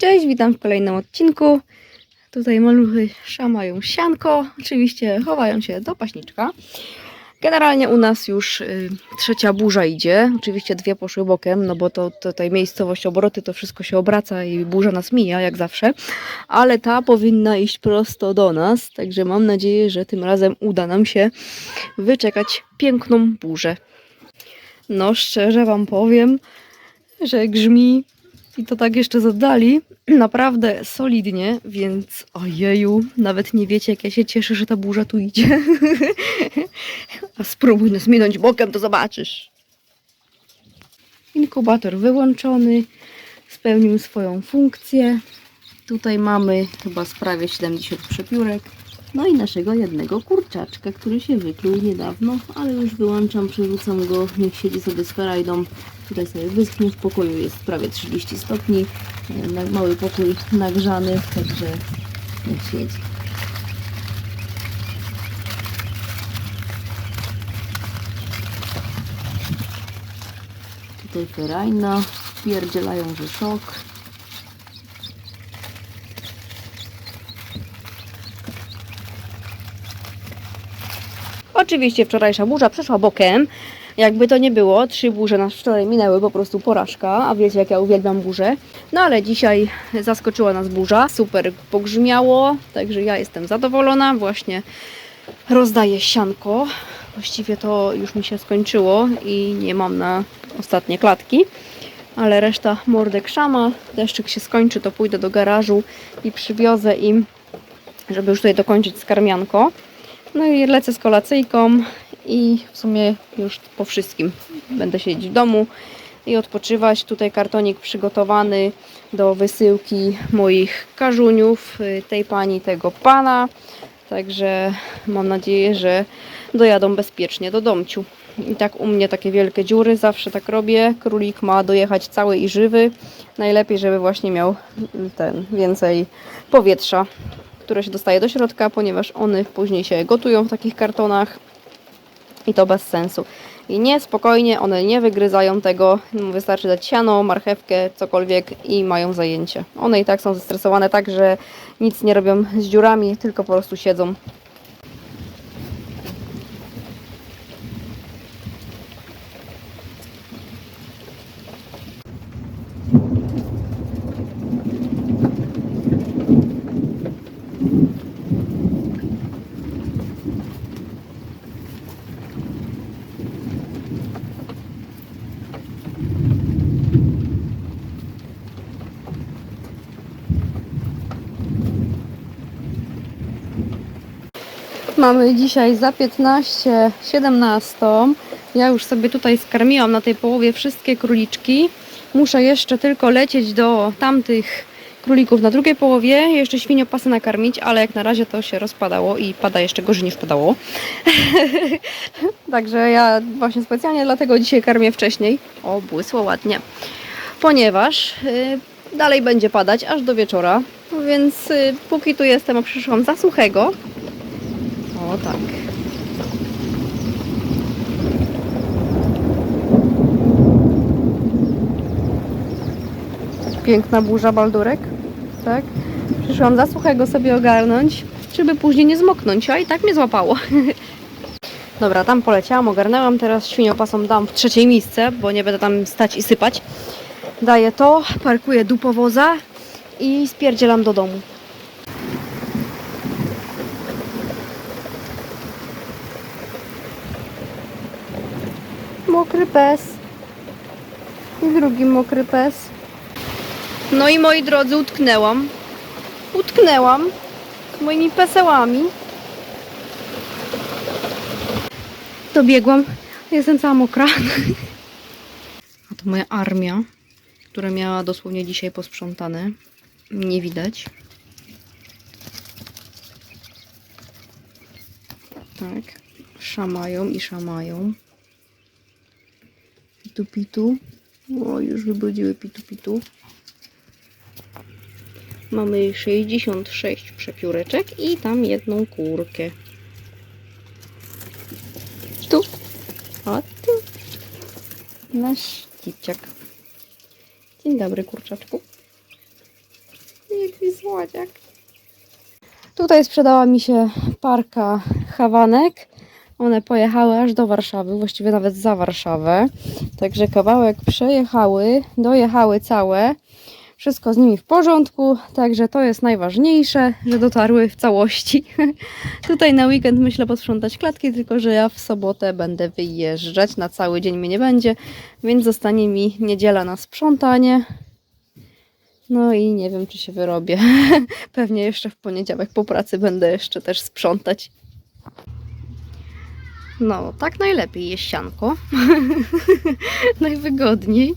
Cześć, witam w kolejnym odcinku. Tutaj maluchy szamają sianko, oczywiście chowają się do paśniczka. Generalnie u nas już y, trzecia burza idzie. Oczywiście dwie poszły bokiem, no bo to tutaj miejscowość obroty, to wszystko się obraca i burza nas mija, jak zawsze. Ale ta powinna iść prosto do nas, także mam nadzieję, że tym razem uda nam się wyczekać piękną burzę. No szczerze Wam powiem, że grzmi i to tak jeszcze z oddali, naprawdę solidnie, więc ojeju, nawet nie wiecie jak ja się cieszę, że ta burza tu idzie. A spróbuj nas minąć bokiem, to zobaczysz. Inkubator wyłączony, spełnił swoją funkcję. Tutaj mamy chyba z prawie 70 przepiórek. No i naszego jednego kurczaczka, który się wykluł niedawno, ale już wyłączam, przerzucam go, niech siedzi sobie z ferajdą. Tutaj sobie wyschnie, w pokoju jest prawie 30 stopni, e, mały pokój nagrzany, także niech siedzi. Tutaj ferajna, pierdzielają, że szok. Oczywiście wczorajsza burza przeszła bokiem. Jakby to nie było, trzy burze nas wczoraj minęły, po prostu porażka, a wiecie jak ja uwielbiam burze. No ale dzisiaj zaskoczyła nas burza, super pogrzmiało, także ja jestem zadowolona. Właśnie rozdaję sianko. Właściwie to już mi się skończyło i nie mam na ostatnie klatki. Ale reszta mordek szama, deszczyk się skończy, to pójdę do garażu i przywiozę im, żeby już tutaj dokończyć skarmianko. No i lecę z kolacyjką i w sumie już po wszystkim będę siedzieć w domu i odpoczywać. Tutaj kartonik przygotowany do wysyłki moich każuniów, y, tej pani, tego pana. Także mam nadzieję, że dojadą bezpiecznie do domciu. I tak u mnie takie wielkie dziury, zawsze tak robię. Królik ma dojechać cały i żywy. Najlepiej, żeby właśnie miał ten więcej powietrza które się dostaje do środka, ponieważ one później się gotują w takich kartonach i to bez sensu. I nie, spokojnie, one nie wygryzają tego, wystarczy dać siano, marchewkę, cokolwiek i mają zajęcie. One i tak są zestresowane tak, że nic nie robią z dziurami, tylko po prostu siedzą. Mamy dzisiaj za 15, 17. Ja już sobie tutaj skarmiłam na tej połowie wszystkie króliczki. Muszę jeszcze tylko lecieć do tamtych królików na drugiej połowie, jeszcze świniopasy nakarmić, ale jak na razie to się rozpadało i pada jeszcze gorzej niż padało. Także ja właśnie specjalnie dlatego dzisiaj karmię wcześniej. O, błysło ładnie. Ponieważ y, dalej będzie padać aż do wieczora, więc y, póki tu jestem, a przyszłam za suchego, o tak. Piękna burza baldurek, tak? Przyszłam za suchego sobie ogarnąć, żeby później nie zmoknąć, a i tak mnie złapało. Dobra, tam poleciałam, ogarnęłam, teraz świniopasom dam w trzeciej miejsce, bo nie będę tam stać i sypać. Daję to, parkuję dupowoza i spierdzielam do domu. Mokry pes. I drugi mokry pes. No i moi drodzy, utknęłam. Utknęłam z moimi pesełami. Dobiegłam. Jestem cała mokra. A to moja armia, która miała dosłownie dzisiaj posprzątane. Nie widać. Tak. Szamają i szamają. Pitu pitu. O, już wybudziły pitu pitu. Mamy 66 przepióreczek i tam jedną kurkę. Tu. A tu. Nasz dzieciak. Dzień dobry, kurczaczku. Jaki słodziak. Tutaj sprzedała mi się parka Hawanek. One pojechały aż do Warszawy, właściwie nawet za Warszawę. Także kawałek przejechały, dojechały całe. Wszystko z nimi w porządku, także to jest najważniejsze, że dotarły w całości. Tutaj na weekend myślę posprzątać klatki, tylko że ja w sobotę będę wyjeżdżać, na cały dzień mnie nie będzie, więc zostanie mi niedziela na sprzątanie. No i nie wiem, czy się wyrobię. Pewnie jeszcze w poniedziałek po pracy będę jeszcze też sprzątać. No, tak najlepiej jest sianko. Najwygodniej.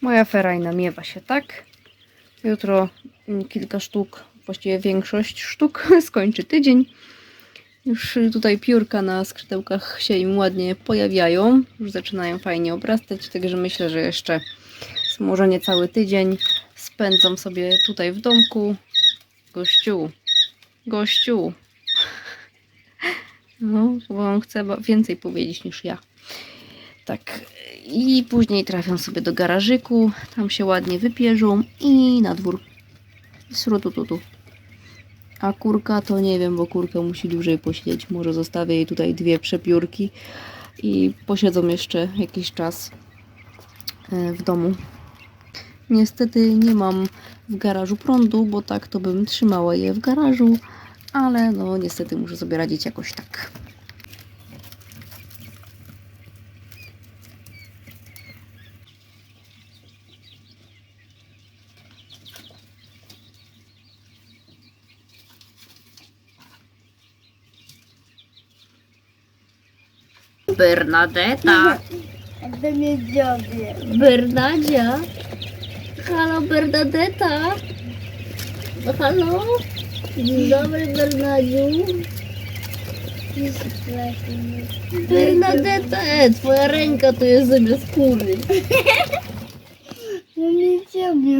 Moja ferajna miewa się tak. Jutro mm, kilka sztuk, właściwie większość sztuk skończy tydzień. Już tutaj piórka na skrzydełkach się im ładnie pojawiają. Już zaczynają fajnie obrastać, także myślę, że jeszcze może nie cały tydzień spędzam sobie tutaj w domku. Gościu, gościu. No, bo on chce więcej powiedzieć niż ja. Tak. I później trafią sobie do garażyku. Tam się ładnie wypierzą i na dwór. Srutututu. A kurka to nie wiem, bo kurka musi dłużej posiedzieć. Może zostawię jej tutaj dwie przepiórki i posiedzą jeszcze jakiś czas e, w domu. Niestety nie mam w garażu prądu, bo tak to bym trzymała je w garażu, ale no niestety muszę sobie radzić jakoś tak. Bernadetta, Jakby mnie dziobie. Bernadzia, halo Bernadetta, no halo, Dzień dobry Bernadziu. Bernadetta, e, twoja ręka to jest zamiast kury. Ja nie ciebie.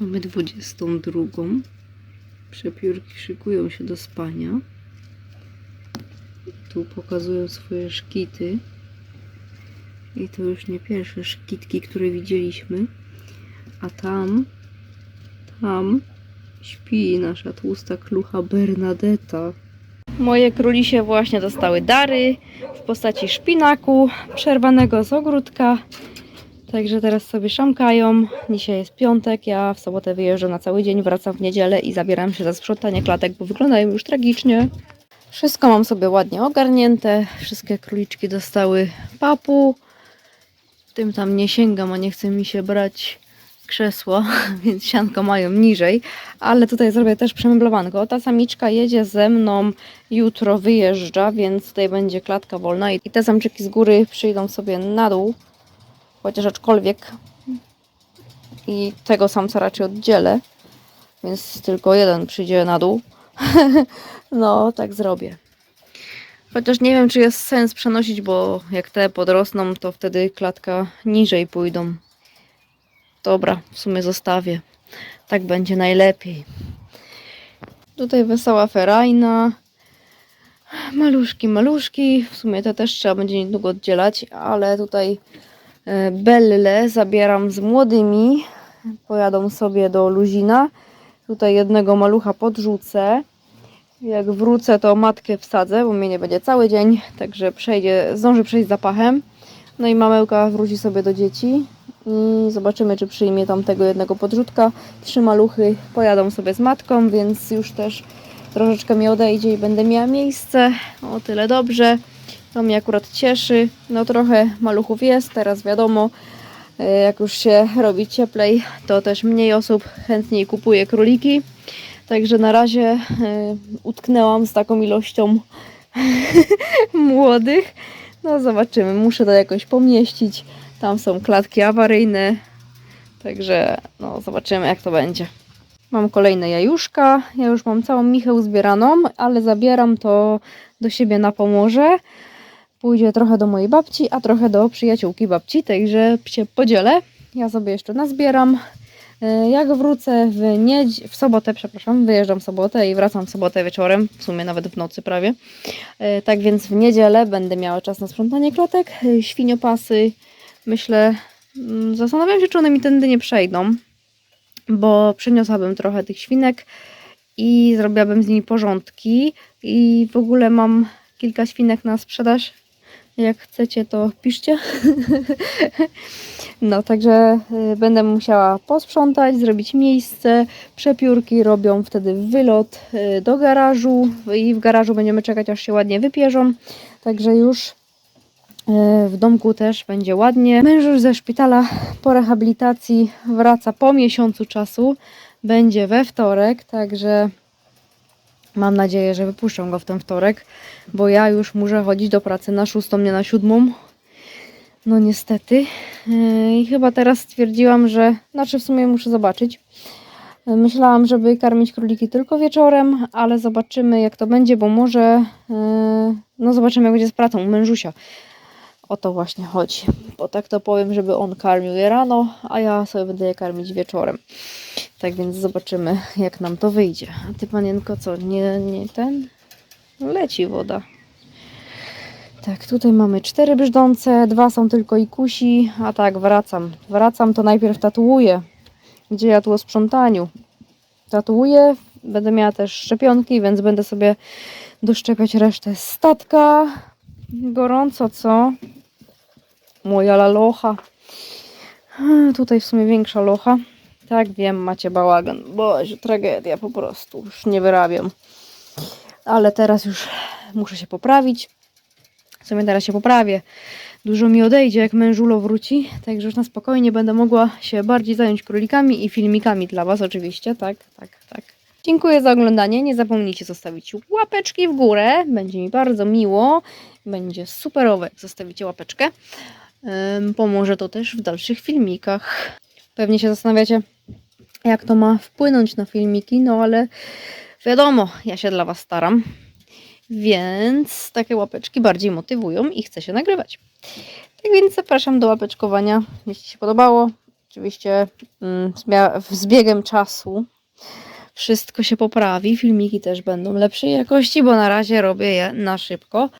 Mamy 22. Przepiórki szykują się do spania. Tu pokazują swoje szkity. I to już nie pierwsze szkitki, które widzieliśmy. A tam, tam śpi nasza tłusta klucha Bernadetta. Moje królisie właśnie dostały dary w postaci szpinaku przerwanego z ogródka. Także teraz sobie szamkają. Dzisiaj jest piątek, ja w sobotę wyjeżdżam na cały dzień, wracam w niedzielę i zabieram się za sprzątanie klatek, bo wyglądają już tragicznie. Wszystko mam sobie ładnie ogarnięte. Wszystkie króliczki dostały papu. Tym tam nie sięgam, a nie chce mi się brać krzesło, więc sianko mają niżej. Ale tutaj zrobię też przemeblowanko. Ta samiczka jedzie ze mną, jutro wyjeżdża, więc tutaj będzie klatka wolna i te samczyki z góry przyjdą sobie na dół chociaż aczkolwiek i tego samca raczej oddzielę, więc tylko jeden przyjdzie na dół. no, tak zrobię. Chociaż nie wiem, czy jest sens przenosić, bo jak te podrosną, to wtedy klatka niżej pójdą. Dobra, w sumie zostawię. Tak będzie najlepiej. Tutaj wesoła ferajna. Maluszki, maluszki. W sumie te też trzeba będzie niedługo oddzielać, ale tutaj Belle zabieram z młodymi. Pojadą sobie do Luzina. Tutaj jednego malucha podrzucę. Jak wrócę, to matkę wsadzę, bo mnie nie będzie cały dzień, także przejdzie, zdąży przejść zapachem. No i mamełka wróci sobie do dzieci i zobaczymy, czy przyjmie tam tego jednego podrzutka. Trzy maluchy pojadą sobie z matką, więc już też troszeczkę mi odejdzie i będę miała miejsce. O tyle dobrze. To mnie akurat cieszy. No trochę maluchów jest, teraz wiadomo, e, jak już się robi cieplej, to też mniej osób chętniej kupuje króliki. Także na razie e, utknęłam z taką ilością młodych. No zobaczymy, muszę to jakoś pomieścić. Tam są klatki awaryjne. Także no zobaczymy jak to będzie. Mam kolejne jajuszka. Ja już mam całą michę uzbieraną, ale zabieram to do siebie na Pomorze. Pójdzie trochę do mojej babci, a trochę do przyjaciółki babci, także się podzielę. Ja sobie jeszcze nazbieram. E, Jak wrócę w, niedź- w sobotę, przepraszam, wyjeżdżam w sobotę i wracam w sobotę wieczorem, w sumie nawet w nocy prawie. E, Tak więc w niedzielę będę miała czas na sprzątanie klotek, e, świniopasy. Myślę, mm, zastanawiam się, czy one mi tędy nie przejdą, bo przyniosłabym trochę tych świnek i zrobiłabym z nimi porządki. I w ogóle mam kilka świnek na sprzedaż. Jak chcecie, to piszcie. No, także y, będę musiała posprzątać, zrobić miejsce. Przepiórki robią wtedy wylot y, do garażu i w garażu będziemy czekać, aż się ładnie wypierzą. Także już y, w domku też będzie ładnie. Męż już ze szpitala po rehabilitacji wraca po miesiącu czasu. Będzie we wtorek, także mam nadzieję, że wypuszczą go w ten wtorek, bo ja już muszę chodzić do pracy na szóstą, nie na siódmą. No niestety. Yy, I chyba teraz stwierdziłam, że. Znaczy, w sumie muszę zobaczyć. Yy, Myślałam, żeby karmić króliki tylko wieczorem, ale zobaczymy, jak to będzie, bo może. yy, No, zobaczymy, jak będzie z pracą mężusia. O to właśnie chodzi. Bo tak to powiem, żeby on karmił je rano, a ja sobie będę je karmić wieczorem. Tak więc zobaczymy, jak nam to wyjdzie. A ty, panienko, co? Nie, nie ten? Leci woda. Tak, tutaj mamy cztery brzdące, dwa są tylko i kusi, a tak, wracam. Wracam, to najpierw tatuuję. Gdzie ja tu o sprzątaniu? Tatuuję, będę miała też szczepionki, więc będę sobie doszczepiać resztę statka. Gorąco, co? Moja lalocha. Tutaj w sumie większa locha. Tak, wiem, macie bałagan. Boże, tragedia po prostu. Już nie wyrabiam. Ale teraz już muszę się poprawić. W sumie teraz się poprawię. Dużo mi odejdzie, jak mężulo wróci. Także już na spokojnie będę mogła się bardziej zająć królikami i filmikami dla Was oczywiście. Tak, tak, tak. Dziękuję za oglądanie. Nie zapomnijcie zostawić łapeczki w górę. Będzie mi bardzo miło. Będzie superowe, jak zostawicie łapeczkę. Pomoże to też w dalszych filmikach. Pewnie się zastanawiacie, jak to ma wpłynąć na filmiki, no ale wiadomo, ja się dla Was staram. Więc takie łapeczki bardziej motywują i chcę się nagrywać. Tak więc zapraszam do łapeczkowania, jeśli się podobało. Oczywiście mm, z biegiem czasu wszystko się poprawi. Filmiki też będą lepszej jakości, bo na razie robię je na szybko.